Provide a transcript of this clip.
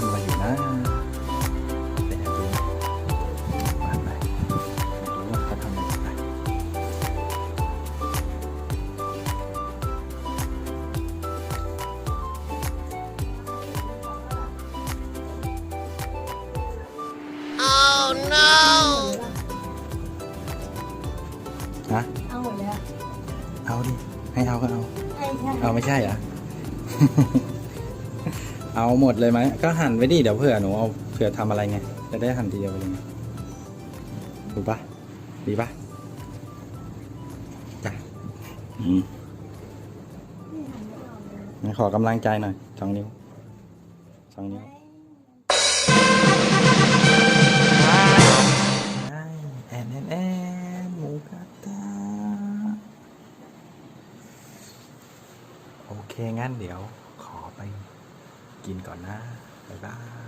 anh là gì đó để nhà tôi và anh này chủ anh phải thăm mình này Oh no! Hả? Ăn rồi nè. Đi. Hay ao cái ao. Ao mấy chai vậy? เอาหมดเลยไหมก็หั่นไว้ดิเดี๋ยวเผื่อหนูเอาเผื่อทำอะไรไงจะได้หั่นทีเดียวไปเลยไงถูกปะดีปะจ้ะอืมงั้นขอกำลังใจหน่อยสองนิ้วสองนิ้วแอนแอนแอนหมูกระทะโอเคงั้นเดี๋ยวขอไป กินก่อนนะ บ๊ายบาย